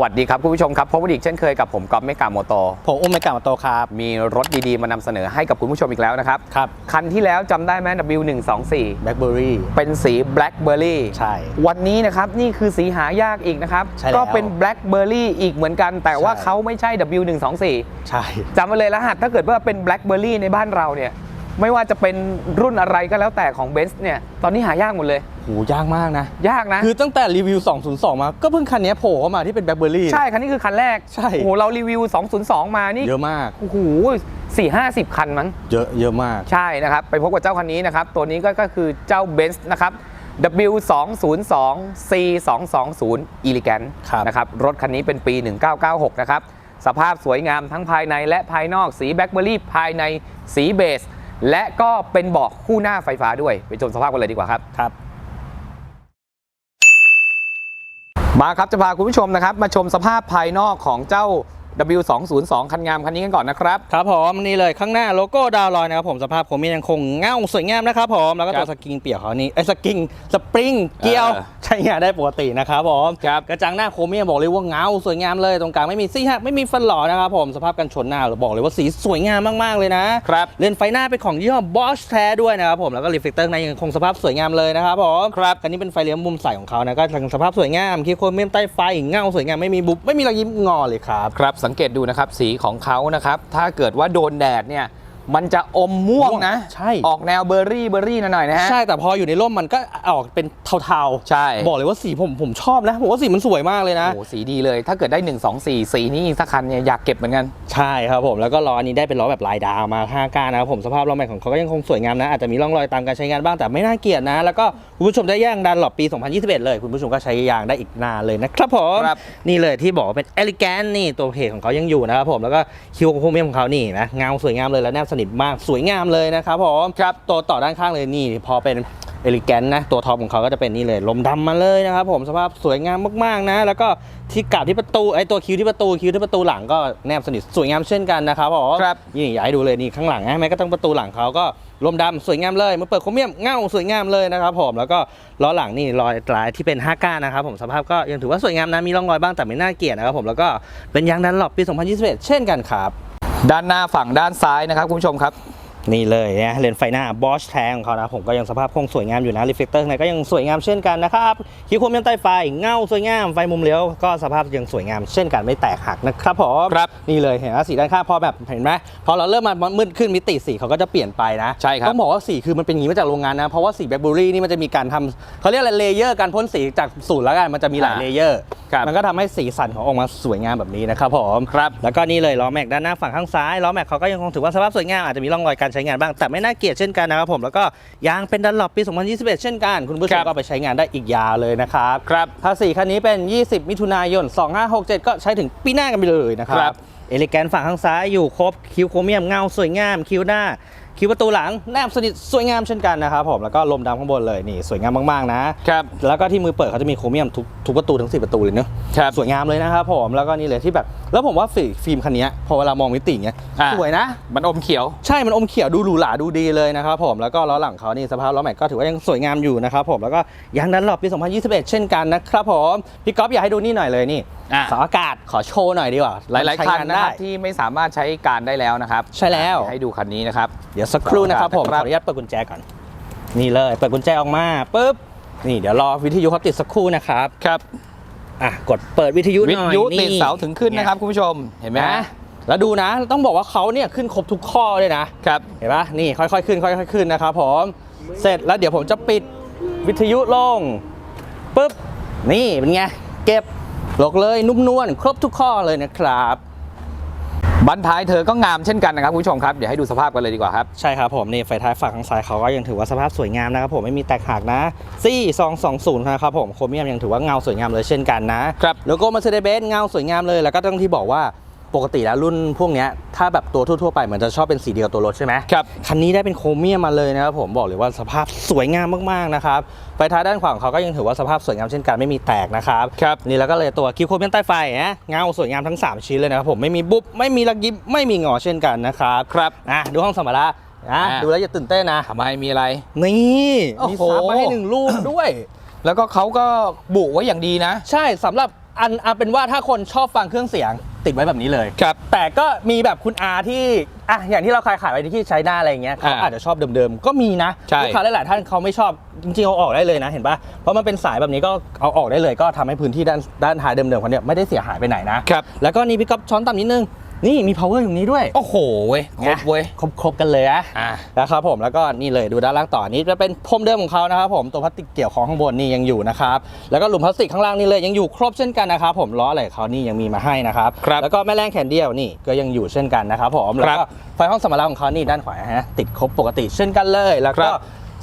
วัสดีครับคุณผู้ชมครับพบกันอีกเช่นเคยกับผมก๊อฟเมกาโมโตผมอุ้มไม่กล่าวมาโตครับ มีรถดีๆ มานำเสนอให้กับคุณผู้ชมอีกแล้วนะครับ ครับ คันที่แล้วจำได้ไหม W124 แบล็คเบอร์รี่เป็นสี Blackberry ใช่ วันนี้นะครับ นี่คือสีหายากอีกนะครับใช่แล้วก็เป็น Blackberry อีกเหมือนกัน แต่ว่าใช่เขาไม่ใช่ W124 ใช่จำไว้เลยรหัสถ้าเกิดว่าเป็น Blackberry ในบ้านเราเนี่ย ไม่ว่าจะเป็นรุ่นอะไรก็แล้วแต่ของ b e n z เนี่ยตอนนี้หายากหมดเลย โหยากมากนะ ยากนะ คือตั้งแต่รีวิว 202 มา ก็เพิ่งคันนี้โผล่เข้ามาที่เป็นแบล็คเบอร์รี่ใช่ คันนี้คือคันแรกใช่โอ้โหเรารีวิว 202 มานี่เยอะมากโอ้โหสี่ห้าสิบคันมั้งเยอะเยอะมากใช่นะครับ ไปพบกับเจ้าคันนี้นะครับ ตัวนี้ก็ก็คือเจ้า Benz นะครับ W202 C220 Elegant ครับนะครับรถคันนี้เป็นปี 1996 นะครับ สภาพสวยงามทั้งภายในและภายนอกสีแบล็คเบอรี่ภายในสีเบส และก็เป็นเบาะคู่หน้าไฟฟ้าด้วย ไปชมสภาพกันเลยดีกว่าครับ ครับ มาครับจะพาคุณผู้ชมนะครับ มาชมสภาพภายนอกของเจ้า W202 คันงามคันนี้กันก่อนนะครับครับผมนี่เลยข้างหน้าโลโก้ดาวลอยนะครับผมสภาพผมยังคงเงาสวยงามนะครับผมแล้วก็ครัตับวสกิงเปียกเขานี่ไอ้ยสกิงสปริงเกียวเออใช้งานได้ปกตินะครับผมครับกระจังหน้าโครเมียมบอกเลยว่าเงาสวยงามเลยตรงกลางไม่มีซี่หักไม่มีฟันหล่อนะครับผมสภาพกันชนหน้าบอกเลยว่าสีสวยงามมากๆเลยนะครับเลนส์ไฟหน้าเป็นของยี่ห้อบอชแท้ด้วยนะครับผมแล้วก็รีเฟกเตอร์ในยังคงสภาพสวยงามเลยนะครับผมครับคันนี้เป็นไฟเลี้ยวมุมใสของเขานะก็ยังสภาพสวยงามคีโครเมียมใต้ไฟเงาสวยงามไม่มีบุบไม่มีรอยยิ้มงอเลยครับครับสังเกตดูนะครับสีของเขานะครับ ถ้าเกิดว่าโดนแดดเนี่ย มันจะอมม่วงนะ ใช่ ออกแนวเบอร์รี่เบอร์รี่หน่อยๆนะฮะ ใช่แต่พออยู่ในร่มมันก็ออกเป็นเทาๆ ใช่ บอกเลยว่าสีผมผมชอบนะ ผมว่าสีมันสวยมากเลยนะ โอ้โหสีดีเลย ถ้าเกิดได้ 1 2 4 สีนี้อีกสักคันเนี่ยอยากเก็บเหมือนกัน ใช่ครับผมแล้วก็ล้ออันนี้ได้เป็นล้อแบบลายดาวมาห้าก้านนะครับผมสภาพล้อแม็กของเขาก็ยังคงสวยงามนะอาจจะมีร่องรอยตามการใช้งานบ้างแต่ไม่น่าเกลียดนะ แล้วก็คุณผู้ชมได้ย่างดันหลบปี 2021 เลย คุณผู้ชมก็ใช้ยางได้อีกนานเลยนะครับผมครับ นี่เลยที่บอกว่าเป็นเอลิแกนนี่ตัวเพจของเขายังอยู่นะครับผมแล้วก็คิวโครเมียมของเขานี่นะเงาสวยงามเลยแล้วแนบสนิทมากสวยงามเลยนะครับผมครับตัวต่อด้านข้างเลยนี่ พอเป็นเอลิแกนนะตัวท็อปของเขาก็จะเป็นนี่เลยลมดำมาเลยนะครับผมสภาพสวยงามมากๆนะ แล้วก็ที่กาบที่ประตูไอตัวคิ้วที่ประตูคิ้วที่ประตูหลังก็แนบสนิทสวยงามเช่นกันนะครับผมครับนี่อยากให้ดูเลยนี่ข้างหลังนะแม้ก็ต้องประตูหลังเขาก็ลมดำสวยงามเลยเมื่อเปิดโครเมียมเงาสวยงามเลยนะครับผมแล้วก็ล้อหลังนี่รอยลายที่เป็น5ก้านนะครับผมสภาพก็ยังถือว่าสวยงามนะมีร่องรอยบ้างแต่ไม่น่าเกลียดนะครับผมแล้วก็เป็นยางดันหลบปี 2021 เช่นกันครับ ด้านหน้าฝั่งด้านซ้ายนะครับคุณผู้ชมครับ นี่เลยนะเลนส์ไฟหน้าบอชแทงของเขานะผมก็ยังสภาพคงสวยงามอยู่นะรีเฟกเตอร์ข้างในก็ยังสวยงามเช่นกันนะครับคิ้วโครเมียมใต้ไฟเงาสวยงามไฟมุมเลี้ยวก็สภาพยังสวยงามเช่นกันไม่แตกหักนะครับผมครับนี่เลยเห็นไหมสีด้านข้างพอแบบเห็นไหมพอเราเริ่มมามืดขึ้นมิติสีเขาก็จะเปลี่ยนไปนะใช่ครับต้องบอกว่าสีคือมันเป็นอย่างนี้มาจากโรงงานนะเพราะว่าสีแบล็คเบอรี่นี่มันจะมีการทำเขาเรียกอะไรเลเยอร์การพ่นสีจากสูตรแล้วกันมันจะมีหลายอ่าเลเยอร์ครับมันก็ทำให้สีสันของออกมาสวยงามแบบนี้นะครับผมครับแล้วก็นี่เลยล้อแม็กด้านหน้าฝั่งข้างซ้ายล้อแม็กเขาก็ยังคงถือว่าสภาพสวยงามอาจจะมีร่องรอยการใช้งานบ้างแต่ไม่น่าเกลียดเช่นกันนะครับผมแล้วก็ยางเป็นดันหลบปี 2021 เช่นกัน คุณผู้ชครัมบก็ไปใช้งานได้อีกยาวเลยนะครับครับภาษีคันนี้เป็น 20 มิถุนายน 2567 ก็ใช้ถึงปีหน้ากันไปเลยนะคครัรับบเอลิแกนฝั่งข้างซ้ายอยู่ครบคิ้วโครเมียมเงาสวยงามคิ้วหน้า คิ้วประตูหลังแนบสนิทสวยงามเช่นกันนะครับผมแล้วก็ลมดำข้างบนเลยนี่สวยงามมากๆนะครับ แล้วก็ที่มือเปิดเขาจะมีโครเมียมทุกทุกประตูทั้งสี่ประตูเลยเนอะครับสวยงามเลยนะครับผมแล้วก็นี่เลยที่แบบ แล้วผมว่าฟิฟิล์มคันนี้พอเวลามองมิติเงี้ยอ่าสวยนะ มันอมเขียว ใช่ มันอมเขียวดูหรูหราดูดีเลยนะครับผม แล้วก็ล้อหลังเขานี่สภาพล้อแม็กก็ถือว่ายังสวยงามอยู่นะครับผม แล้วก็ยางดันหลบปี 2021 เช่นกันนะครับผม พี่ก๊อฟอยากให้ดูนี่หน่อยเลยนี่อะ เสาอากาศขอโชว์หน่อยดีกว่าหลายๆคันใช้งนะคได้รับที่ไม่สามารถใช้การได้แล้วนะครับใช่แล้ว ให้ดูคันนี้นะครับ เดี๋ยวสักครู่นะครับผมคขรัอบอนุญาตเปิดกุญแจก่อน นี่เลย เปิดกุญแจออกมาปุ๊บนี่เดี๋ยวรอวิทยุเขาติดสักครู่นะครับครับอะกดเปิดวิทยุหวิน่ทอยยุนี่ติดเสาถึงขึ้นนะครับคุณผู้ชมเห็นไหมนะแล้วดูนะต้องบอกว่าเขาเนี่ยขึ้นครบทุกข้อเลยนะครับเห็นปะนี่ค่อยๆขึ้นค่อยๆขึ้นนะครับผมเสร็จแล้วเดี๋ยวผมจะปิดวิทยุลงปุ๊บนี่เป็นไงเก็บหลกเลยนุ่มนวลครบทุกข้อเลยนะครับ บันท้ายเธอก็งามเช่นกันนะครับคุณผู้ชมครับ เดี๋ยวให้ดูสภาพกันเลยดีกว่าครับ ใช่ครับผมนี่ไฟท้ายฝั่งข้างซ้ายเขาก็ยังถือว่าสภาพสวยงามนะครับผมไม่มีแตกหักนะซี่ซองสองศูนย์นะครับผมโครเมียมยังถือว่าเงาสวยงามเลยเช่นกันนะครับโลโก้มาเซเดเบสเงาสวยงามเลยแล้วก็ต้องที่บอกว่า ปกติแล้วรุ่นพวกเนี้ยถ้าแบบตัวทั่วๆไปเหมือนจะชอบเป็นสีเดียวกับตัวรถใช่ไหมครับคันนี้ได้เป็นโครเมียมมาเลยนะครับผมบอกเลยว่าสภาพสวยงามมากๆนะครับไฟท้ายด้านขวาของเขาก็ยังถือว่าสภาพสวยงามเช่นกันไม่มีแตกนะครับครับนี่แล้วก็เลยตัวคิวโครเมียมใต้ไฟนะเงาสวยงามทั้ง 3 ชิ้นเลยนะครับผมไม่มีบุ๊บไม่มีระยิบไม่มีหงอเช่นกันนะครับครับอะดูห้องสัมภาระนะอะดูแล้วอย่าตื่นเต้นนะทำไมมีอะไรนี่โอ้มีโหซับมาให้หนึ่งลูกด้วย แล้วก็เขาก็บุไว้อย่างดีนะ ใช่สำหรับอันเอาเป็นว่าถ้าคนชอบฟังเครื่องเสียง ติดไว้แบบนี้เลย ครับ แต่ก็มีแบบคุณอาที่อะอย่างที่เราขายขายไปที่ใช้หน้าอะไรอย่างเงี้ยเขาอ่าอาจจะชอบเดิมๆ ก็มีนะใช่ ลูกค้าหลายๆท่านเขาไม่ชอบจริงๆเอาออกได้เลยนะเห็นปะเพราะมันเป็นสายแบบนี้ก็เอาออกได้เลย ก็ทำให้พื้นที่ด้านด้านท้ายเดิมๆเขาเนี่ยไม่ได้เสียหายไปไหนนะครับ แล้วก็นี่พี่ก๊อฟช้อนต่ำนิดนึง นี่มี power อยู่นี้ด้วย โอ้โหเว้ยครบเว้ยครบครบกันเลยอะอ่านะครับผมแล้วก็นี่เลยดูด้านล่างต่อนี้จะเป็นพรมเดิมของเขานะครับผมตัวพลาสติกเกี่ยวของข้างบนนี่ยังอยู่นะครับแล้วก็หลุมพลาสติกข้างล่างนี่เลยยังอยู่ครบเช่นกันนะครับผมล้ออะไรของเขานี่ยังมีมาให้นะครับครับแล้วก็แม่แรงแขนเดียวนี่ก็ยังอยู่เช่นกันนะครับผมแล้วก็ไฟห้องสมรรถของเขานี่ด้านขวาฮะติดครบปกติเช่นกันเลยแล้วครัก็บ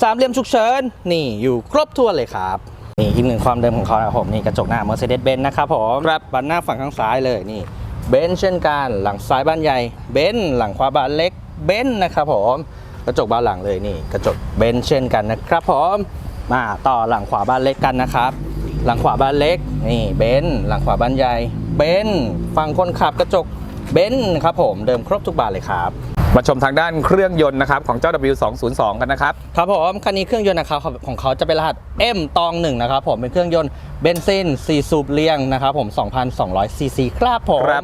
สามเหลี่ยมฉุกเฉินนี่อยู่ครบถ้วนเลยครับนี่อีกหนึ่งความเดิมของเขานะครับผมนี่กระจกหน้า Mercedes-Benz นะครับผมครับบันหน้าฝั่งข้างซ้ายเลยนี่ เบนซ์เช่นกันหลังซ้ายบ้านใหญ่เบนซ์หลังขวาบ้านเล็กเบนซ์นะครับผมกระจกบ้านหลังเลยนี่กระจกเบนซ์เช่นกันนะครับผมมาต่อหลังขวาบ้านเล็กกันนะครับ หลังขวาบ้านเล็กนี่เบนซ์หลังขวาบ้านใหญ่เบนซ์ฝั่งคนขับกระจกเบนซ์ครับผมเดิมครบทุกบานเลยครับ มาชมทางด้านเครื่องยนต์นะครับของเจ้า W202 กันนะครับ ครับผมคันนี้เครื่องยนต์นะครับของเขาจะเป็นรหัส M ตองหนึ่งนะครับผมเป็นเครื่องยนต์เบนซิน4สูบเรียงนะครับผม 2,200 ซีซีครับผมครับ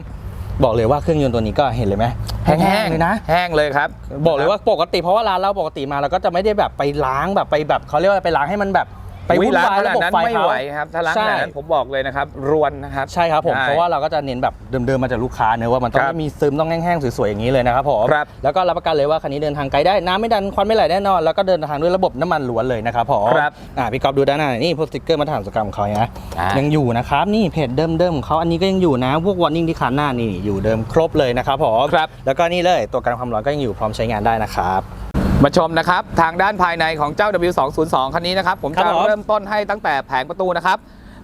บอกเลยว่าเครื่องยนต์ตัวนี้ก็เห็นเลยไหมแห้งๆเลยนะ แห้งเลยครับ บอกเลยว่าปกติเพราะว่าร้านเราปกติมาเราก็จะไม่ได้แบบไปล้างแบบไปแบบเขาเรียกว่าไปล้างให้มันแบบ ไปอุ๊ยวุ่นล้างวายขระนาดบบนั้นไฟไม่เขาไหวครับถ้าล้างขใช่นาดนั้นผมบอกเลยนะครับรวนนะครับ ใช่ครับผมใช่เพราะว่าเราก็จะเน้นแบบเดิมๆมาจากลูกค้าเนอะว่ามันต้องครับไม่มีซึมต้องแห้งๆสวยๆอย่างนี้เลยนะครับผมครับแล้วก็รับประกันเลยว่าคันนี้เดินทางไกลได้น้ำไม่ดันควันไม่ไหลแน่นอนแล้วก็เดินทางด้วยระบบน้ำมันล้วนเลยนะครับผมครับอ่าพี่กอฟดูด้านหน้าหน่อยนี่พวกสติ๊กเกอร์มาตรฐานอุตสาหกรรมของเขานะอ่ายัยังอยู่นะครับนี่เพจเดิมๆของเขาอันนี้ก็ยังอยู่นะพวกวอร์นิ่งที่คันหน้านี่อยู่เดิมครบเลยนะครับผมครับแล้วก็นี่เลยตัวกันความร้อนก็ยังอยู่พร้อมใช้งานได้นะครับ มาชมนะครับทางด้านภายในของเจ้า W202 คันนี้นะครับผมครัจะบผมเริ่มต้นให้ตั้งแต่แผงประตูนะครับ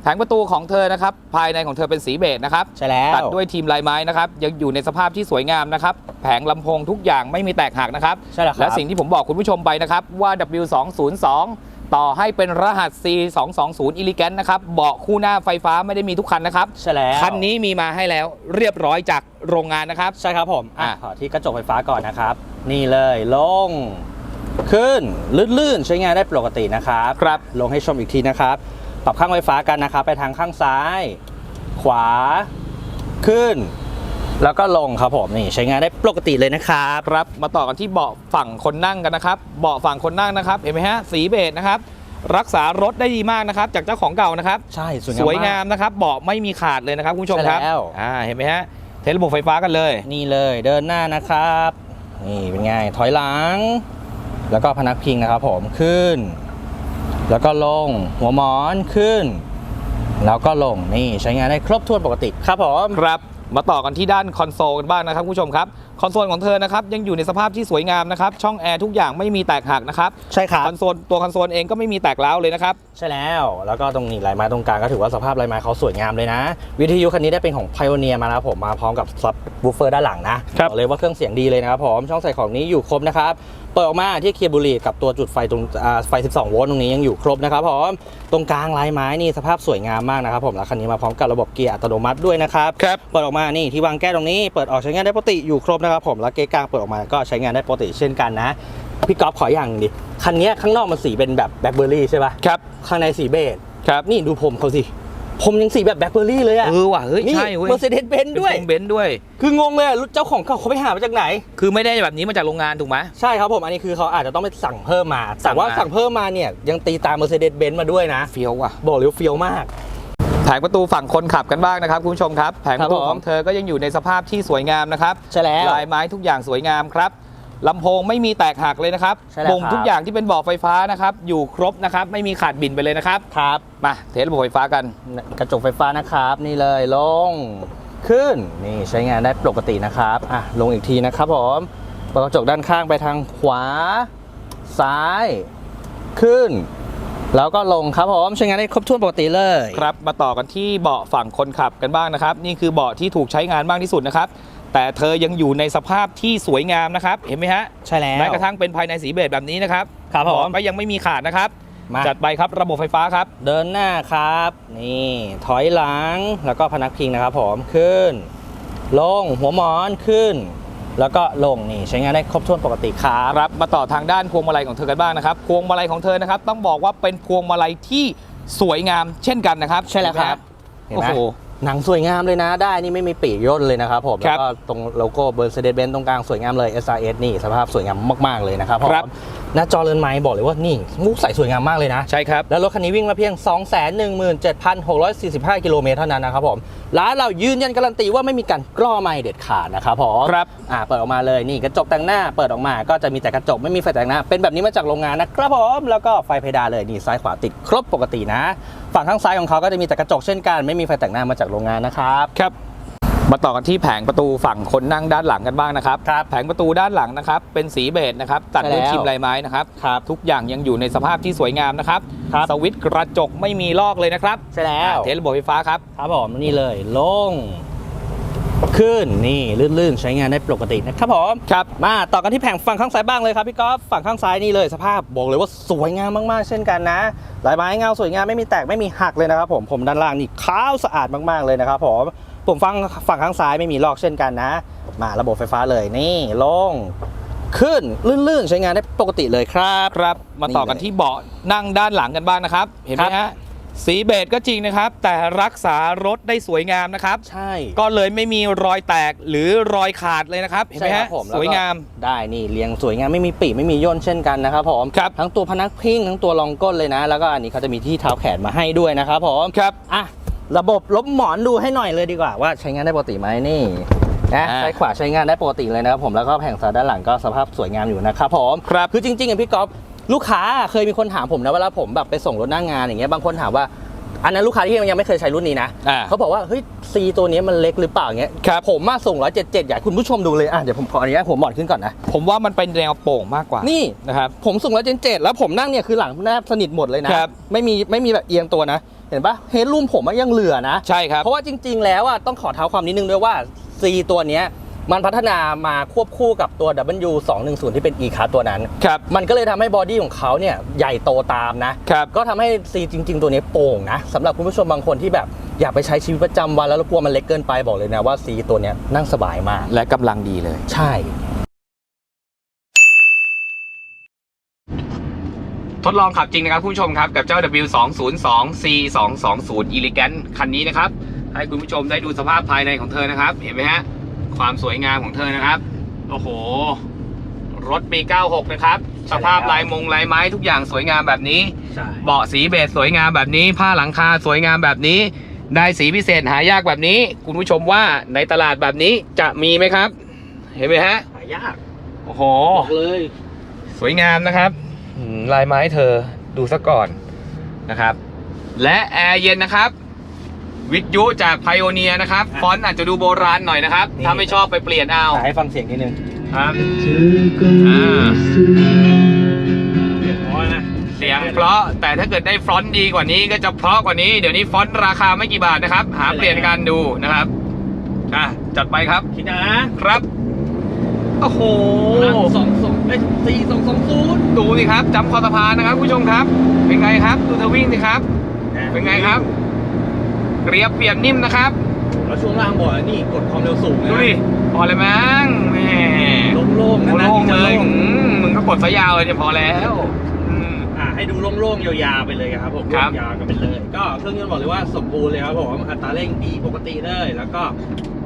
แผงประตูของเธอนะครับภายในของเธอเป็นสีเบจนะครับใช่แล้วตัดด้วยทีมลายไม้นะครับยังอยู่ในสภาพที่สวยงามนะครับแผงลำโพงทุกอย่างไม่มีแตกหักนะครับใช่แล้วครับและสิ่งที่ผมบอกคุณผู้ชมไปนะครับว่า W202 ต่อให้เป็นรหัส C220 Elegant นะครับเบาะคู่หน้าไฟฟ้าไม่ได้มีทุกคันนะครับใช่แล้วคันนี้มีมาให้แล้วเรียบร้อยจากโรงงานนะครับ ใช่ครับผมอะอะขอที่กระจกไฟฟ้าก่อนนะครับ นี่เลยลง ขึ้นลื่นๆ ใช้งานได้ปกตินะครับครับ ลงให้ชมอีกทีนะครับ ปรับข้างไฟฟ้ากันนะครับ ไปทางข้างซ้าย ขวาขึ้น แล้วก็ลงครับผมนี่ใช้งานได้ปกติเลยนะครับครับมาต่อกันที่เบาะฝั่งคนนั่งกันนะครับ เบาะฝั่งคนนั่งนะครับ เห็นไหมฮะสีเบจนะครับ รักษารถได้ดีมากนะครับ จากเจ้าของเก่านะครับ ใช่สวยสงามวยงามมากนะครับ เบาะไม่มีขาดเลยนะครับคุณผู้ชมครับใช่แล้วอ่าเห็นไหมฮะเทระบบไฟฟ้ากันเลย นี่เลยเดินหน้านะครับ นี่เป็นไงถอยหลัง แล้วก็พนักพิงนะครับผมขึ้น แล้วก็ลงหัวหมอนขึ้น แล้วก็ลงนี่ใช้งานได้ครบถ้วนปกติครับผมครับมาต่อกันที่ด้านคอนโซลกันบ้างนะครับคุณผู้ชมครับคอนโซลของเธอนะครับยังอยู่ในสภาพที่สวยงามนะครับช่องแอร์ทุกอย่างไม่มีแตกหักนะครับใช่ครับคอนโซลตัวคอนโซลเองก็ไม่มีแตกร้าวเลยนะครับใช่แล้ว แล้วก็ตรงนี้ลายไม้ตรงกลางก็ถือว่าสภาพลายไม้เขาสวยงามเลยนะ วิทยุคันนี้ได้เป็นของ Pioneer มานะครับผมมาพร้อมกับซับวูฟเฟอร์ด้านหลังนะครับอกเลยว่าเครื่องเสียงดีเลยนะครับผมช่องใส่ของนี้อยู่ครบนะครับ เปิดออกมาที่เคลียร์บุหรี่กับตัวจุดไฟตรงอ่าไฟ 12 โวลต์ตรงนี้ยังอยู่ครบนะครับผมตรงกลางลายไม้นี่สภาพสวยงามมากนะครับผมแล้วคันนี้มาพร้อมกับระบบเกียร์อัตโนมัติด้วยนะครับครับเปิดออกมานี่ที่วางแก้วตรงนี้เปิดออกใช้งานได้ปกติอยู่ครบนะครับผมแล้วเกียร์กลางเปิดออกมาก็ใช้งานได้ปกติเช่นกันนะพี่ก๊อฟขออย่างหนึ่งดิคันนี้ข้างนอกมันสีเป็นแบบแบล็คเบอร์รี่ใช่ปะครับข้างในสีเบจครับนี่ดูผมเขาสิ ผมยังสีแบบแบล็คเบอร์รี่เลยอะเออว่ะเฮ้ยนี่ใช่เว้ยเมอร์เซเดสเบนด้วย เป็นเบนซ์ด้วย คืองงเลยอะเจ้าของเขาเขาไปหามาจากไหน คือไม่ได้แบบนี้มาจากโรงงานถูกไหม ใช่ครับผมอันนี้คือเขาอาจจะต้องไปสั่งเพิ่มมาสั่แต่งว่ามา สั่งเพิ่มมาเนี่ยยังตีตามเมอร์เซเดสเบนซ์มาด้วยนะ เฟี้ยวว่ะ บอกเลยว่าเฟี้ยวมาก แผงประตูฝั่งคนขับกันบ้างนะครับคุณผู้ชมครับ แผงประตูครับผม ของเธอก็ยังอยู่ในสภาพที่สวยงามนะครับใช่แล้ว ลายไม้ทุกอย่างสวยงามครับ ลำโพงไม่มีแตกหักเลยนะครับใช่แล้วปุ่มครับ ทุกอย่างที่เป็นเบาะไฟฟ้านะครับ อยู่ครบนะครับ ไม่มีขาดบินไปเลยนะครับ ครับมาเทสระบบไฟฟ้ากัน กระจกไฟฟ้านะครับ นี่เลยลงขึ้นนี่ใช้งานได้ปกตินะครับอะลงอีกทีนะครับผมเปิดกระจกด้านข้างไปทางขวา ซ้าย ขึ้น แล้วก็ลงครับผมใช้งานได้ครบถ้วนปกติเลย ครับมาต่อกันที่เบาะฝั่งคนขับกันบ้างนะครับ นี่คือเบาะที่ถูกใช้งานมากที่สุดนะครับ แต่เธอยังอยู่ในสภาพที่สวยงามนะครับ เห็นไหมฮะใช่แล้วแม้กระทั่งเป็นภายในสีเบจแบบนี้นะครับครับผมเาะก็ยังไม่มีขาดนะครับมาจัดไปครับระบบไฟฟ้าครับ เดินหน้าครับ นี่ถอยหลังแล้วก็พนักพิงนะครับผมขึ้น ลงหัวหมอนขึ้น แล้วก็ลงนี่ใช้งานได้ครบถ้วนปกติครับครับ มาต่อทางด้านพวงมาลัยของเธอกันบ้างนะครับ พวงมาลัยของเธอนะครับ ต้องบอกว่าเป็นพวงมาลัยที่สวยงามเช่นกันนะครับ ใช่แล้วครับเห็นโอ้ไหมโห หนังสวยงามเลยนะ ได้นี่ไม่มีปีกย่นเลยนะครับผมครัแล้บวก็ตรงโลโก้เบอร์เซเดเบนตรงกลางสวยงามเลย SRS นี่สภาพสวยงามมาก ๆ เลยนะครับผมครับหน้าจอเรือนไม้บอกเลยว่านี่มุกใสสวยงามมากเลยนะ ใช่ครับ แล้วรถคันนี้วิ่งมาเพียง 217,645 กิโลเมตรเท่านั้นนะครับผมร้านเรายืนยันการันตีว่าไม่มีการกล้อไม่เด็ดขาดนะครับผมครับอ่าเปิดออกมาเลยนี่กระจกแต่งหน้าเปิดออกมาก็จะมีแต่กระจกไม่มีไฟแต่งหน้า เป็นแบบนี้มาจากโรงงานนะครับผมแล้วก็ไฟเพดานเลยนี่ซ้ายขวาติดครบปกตินะ ฝั่งข้างซ้ายของเขาก็จะมีแต่กระจกเช่นกันไม่มีไฟแต่งหน้ามาจากโรงงานนะครับครับ มาต่อกันที่แผงประตูฝั่งคนนั่งด้านหลังกันบ้างนะครับครับแผงประตูด้านหลังนะครับ เป็นสีเบจนะครับตัดด้วยใช่แล้วครีมลายไม้นะครับครับ ทุกอย่างยังอยู่ในสภาพที่สวยงามนะครับครับสวิตช์กระจกไม่มีลอกเลยนะครับใช่แล้วอ่าเทสระบบไฟฟ้าครับครับผมนี่เลยลงขึ้นนี่ลื่นๆ ใช้งานได้ปกตินะครับผมครับมาต่อกันที่แผงฝั่งข้างซ้ายบ้างเลยครับพี่ก๊อฟฝั่งข้างซ้ายนี่เลยสภาพบอกเลยว่าสวยงามมากๆ เช่นกันนะลายไม้เงาสวยงามไม่มีแตกไม่มีหักเลยนะครับผมผมด้านล่างนี่ขาวสะอาดมากๆเลยนะครับผม ผมฟังฝั่งข้างซ้ายไม่มีลอกเช่นกันนะ มาระบบไฟฟ้าเลยนี่ลงขึ้นลื่นๆ ใช้งานได้ปกติเลยครับครับ มาต่อกันนี่เลยที่เบาะนั่งด้านหลังกันบ้างนะครับ เห็นไหมครัฮะบสีเบจก็จริงนะครับ แต่รักษารถได้สวยงามนะครับ ใช่ ก็เลยไม่มีรอยแตกหรือรอยขาดเลยนะครับ เห็นไหมใช่ครัฮะบผมสวยงามแล้วก็ได้นี่เรียงสวยงามไม่มีปีกไม่มีย่นเช่นกันนะครับผมครับทั้งตัวพนักพิงทั้งตัวรองก้นเลยนะ แล้วก็อันนี้เขาจะมีที่เท้าแขนมาให้ด้วยนะครับผมครับอะ ระบบลบหมอนดูให้หน่อยเลยดีกว่าว่าใช้งานได้ปกติไหมนี่นะอ่า ซ้ายขวาใช้งานได้ปกติเลยนะครับผมแล้วก็แผงซ้ายด้านหลังก็สภาพสวยงามอยู่นะครับผม ครับ คือจริงๆอะพี่ก๊อฟลูกค้าเคยมีคนถามผมนะเวลาผมแบบไปส่งรถหน้างงานอย่างเงี้ยบางคนถามว่า อันนั้นลูกค้าที่ยังไม่เคยใช้รุ่นนี้นะอ่าเขาบอกว่าเฮ้ยซีตัวนี้มันเล็กหรือเปล่าเงี้ยครับผมมาส่งร้อยเจ็ดเจ็ดอยากให้คุณผู้ชมดูเลยอะเดี๋ยวผมขออนุญาตผมหมอนขึ้นก่อนนะ ผมว่ามันเป็นแนวโป่งมากกว่านี่นะครับ ผมส่งร้อยเจ็ดเจ็ดแล้วผมนั่งเนี่ยคือหลังแนบสนิทหมดเลยนะครับ ไม่มีไม่มีแบบเอียงตัวนะ เห็นปะเฮดรูมผมอะยังเหลือนะ ใช่ครับ เพราะว่าจริง ๆ แล้วอะต้องขอเท้าความนิดนึงด้วยว่า C ตัวเนี้ย มันพัฒนามาควบคู่กับตัว W 2 1 0 ที่เป็น e c a r ตัวนั้น ครับ มันก็เลยทำให้บอดี้ของเขาเนี่ยใหญ่โตตามนะ ครับ ก็ทำให้ C จริง ๆ ตัวนี้โป่งนะสำหรับคุณผู้ชมบางคนที่แบบอยากไปใช้ชีวิตประจำวันแล้วกลัวมันเล็กเกินไปบอกเลยนะว่า C ตัวเนี้ยนั่งสบายมาก และกำลังดีเลย ใช่ ทดลองขับจริงนะครับคุณผู้ชมครับ กับเจ้า W202 C220 Elegant คันนี้นะครับ ให้คุณผู้ชมได้ดูสภาพภายในของเธอนะครับ เห็นไหมฮะ ความสวยงามของเธอนะครับ โอ้โห รถปี 96 นะครับ สภาพลายมงลายไม้ทุกอย่างสวยงามแบบนี้ ใช่ เบาะสีเบจสวยงามแบบนี้ ผ้าหลังคาสวยงามแบบนี้ ได้สีพิเศษหายากแบบนี้ คุณผู้ชมว่าในตลาดแบบนี้จะมีไหมครับ เห็นไหมฮะ หายากโอ้โห บอกเลย สวยงามนะครับอืมลายไม้เธอดูซะก่อนนะครับ และแอร์เย็นนะครับ วิทยุจากไพโอเนียนะครับ ฟอนต์อาจจะดูโบราณหน่อยนะครับ ถ้าไม่ชอบไปเปลี่ยนเอาให้ฟังเสียงนิดนึงครับอ่าเสียงเพราะนะเสียงเพราะแต่ถ้าเกิดได้ฟอนต์ดีกว่านี้ก็จะเพราะกว่านี้เดี๋ยวนี้ฟอนต์ราคาไม่กี่บาทนะครับ หาเปลี่ยนกันดูนะครับอะจัดไปครับคิดนะครับโอ้โหสองสองเอ้ยสี่สองสองศูนย์ดูสิครับจำคอสะพานนะครับคุณผู้ชมครับ เป็นไงครับ ดูเธอวิ่งสิครับ เป็นไงครับ เรียบเปรียบนิ่มนะครับ แล้วช่วงล่างบอกนี่กดความเร็วสูงเลยดูนะดิพอเลยมั้งแหมโล่งๆนะโล่งที่จะเลยโงอืมมึงก็กดสายยาวเลยเนี่ยพอแล้วอืมอ่า ให้ดูโล่งๆยาวๆไปเลยครับผมครับ ยาวๆกันไปเลย ก็เครื่องยนต์บอกเลยว่าสมบูรณ์เลยครับผมอัตราเร่งดีปกติเลย แล้วก็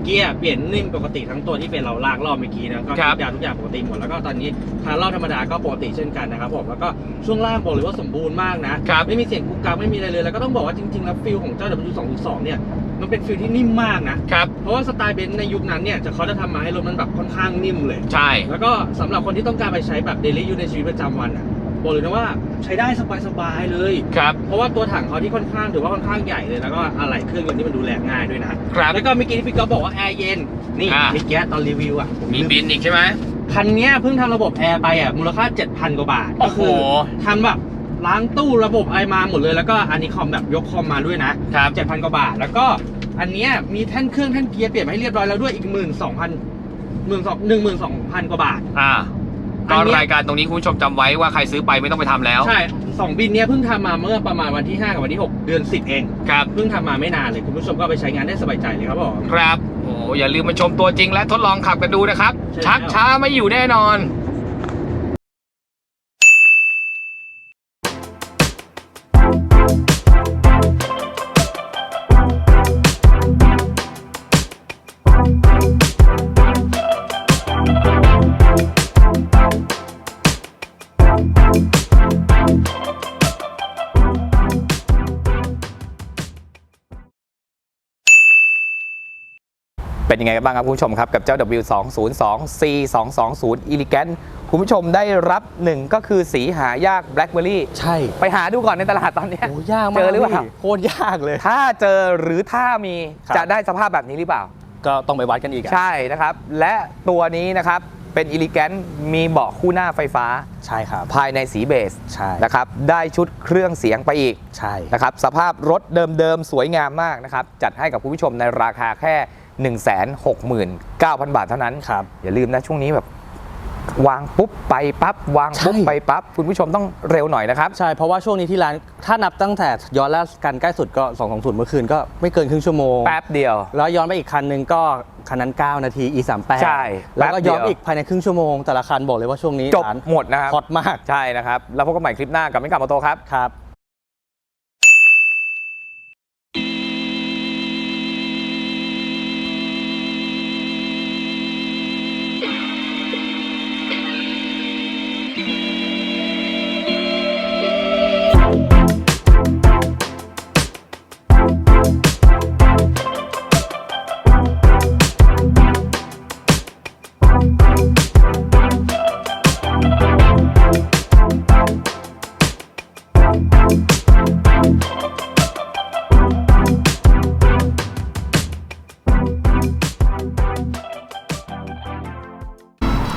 เกียร์เปลี่ยนนิ่มปกติทั้งตัวที่เป็นเราลากรอบเมื่อกี้นะก็ทุกอย่างทุกอย่างปกติหมดแล้วก็ตอนนี้คาร์รอบธรรมดาก็ปกติเช่นกันนะครับผมแล้วก็ช่วงล่างบอกเลยว่าสมบูรณ์มากนะ ครับ ไม่มีเสียงกุกกักไม่มีอะไรเลย แล้วก็ต้องบอกว่าจริงๆแล้วฟิลของเจ้า W202 เนี่ยมันเป็นฟิลที่นิ่มมากนะ ครับ เพราะว่าสไตล์เบนซ์ในยุคนั้นเนี่ยจะเขาจะทำมาให้รถมันแบบค่อนข้างนิ่มเลย ใช่ แล้วก็สำหรับคนที่ต้องการไปใช้แบบเดลี่ยูในชีวิตประจำวันอะ บอกเลยนะว่าใช้ได้สบายๆเลย ครับ เพราะว่าตัวถังเขาที่ค่อนข้างถือว่าค่อนข้างใหญ่เลยแล้วก็อะไหล่เครื่องยนต์ที่มันดูแลง่ายด้วยนะครับ แล้วก็เมื่อกี้ที่พี่ก๊อฟบอกว่าแอร์เย็นนี่อ่า เมื่อกี้ตอนรีวิวอะผมีลืบินอีกใช่ไหมคันเนี้ยเพิ่งทำระบบแอร์ไปอะมูลค่า 7,000 กว่าบาทโอ้ก็โห คือทำแบบล้างตู้ระบบไอมาหมดเลยแล้วก็อันนี้คอมแบบยกคอมมาด้วยนะ ครับ7,000กว่าบาท แล้วก็อันเนี้ยมีแท่นเครื่องแท่นเกียร์เปลี่ยนมาให้เรียบร้อยแล้วด้วยอีก12,000 12,000 12,000กว่าบาท อ่า อัก็นเนี้ย รายการตรงนี้คุณผู้ชมจำไว้ว่าใครซื้อไปไม่ต้องไปทำแล้วใช่สองบินเนี้ยเพิ่งทำมาเมื่อประมาณวันที่ 5 กับวันที่ 6 เดือน 10 เอง ครับเพิ่งทำมาไม่นานเลย คุณผู้ชมก็เอาไปใช้งานได้สบายใจเลยครับผม ครับโอ้อย่าลืมมาชมตัวจริงและทดลองขับกันดูนะครับ ใช่ชักแล้วช้าไม่อยู่แน่นอน ยังไงกันบ้างครับคุณผู้ชมครับ กับเจ้า W202 C220 Elegant คุณผู้ชมได้รับหนึ่งก็คือสีหายาก Blackberry ใช่ ไปหาดูก่อนในตลาดตอนเนี้ยโอ้ยากมากเจอหรือเปล่าพี่โคตรยากเลย ถ้าเจอหรือถ้ามีครับจะได้สภาพแบบนี้หรือเปล่า ก็ต้องไปวัดกันอีกอะใช่นะครับ และตัวนี้นะครับเป็น Elegant มีเบาะคู่หน้าไฟฟ้าใช่ครับภายในสีเบสใช่นะครับได้ชุดเครื่องเสียงไปอีกใช่นะครับสภาพรถเดิมๆ สวยงามมากนะครับ จัดให้กับคุณผู้ชมในราคาแค่ 169,000 บาทเท่านั้น ครับอย่าลืมนะช่วงนี้แบบ วางปุ๊บไปปั๊บวางปุ๊บใช่ ไปปั๊บคุณผู้ชมต้องเร็วหน่อยนะครับ ใช่ เพราะว่าช่วงนี้ที่ร้าน ถ้านับตั้งแต่ย้อนล่ากันใกล้สุดก็220เมื่อคืนก็ไม่เกินครึ่งชั่วโมง แป๊บเดียว แล้วย้อนไปอีกคันหนึงก็คันนั้น 9 นาที e 3 8ใช่แล้วก็แป๊บเดียว ย้อนไปอีกภายในครึ่งชั่วโมง แต่ละคันบอกเลยว่าช่วงนี้จบร้านหมดนะครับ ฮอตมาก ใช่นะครับ แล้วพบกันใหม่คลิปหน้ากับมิกับมอโตครับ ครับ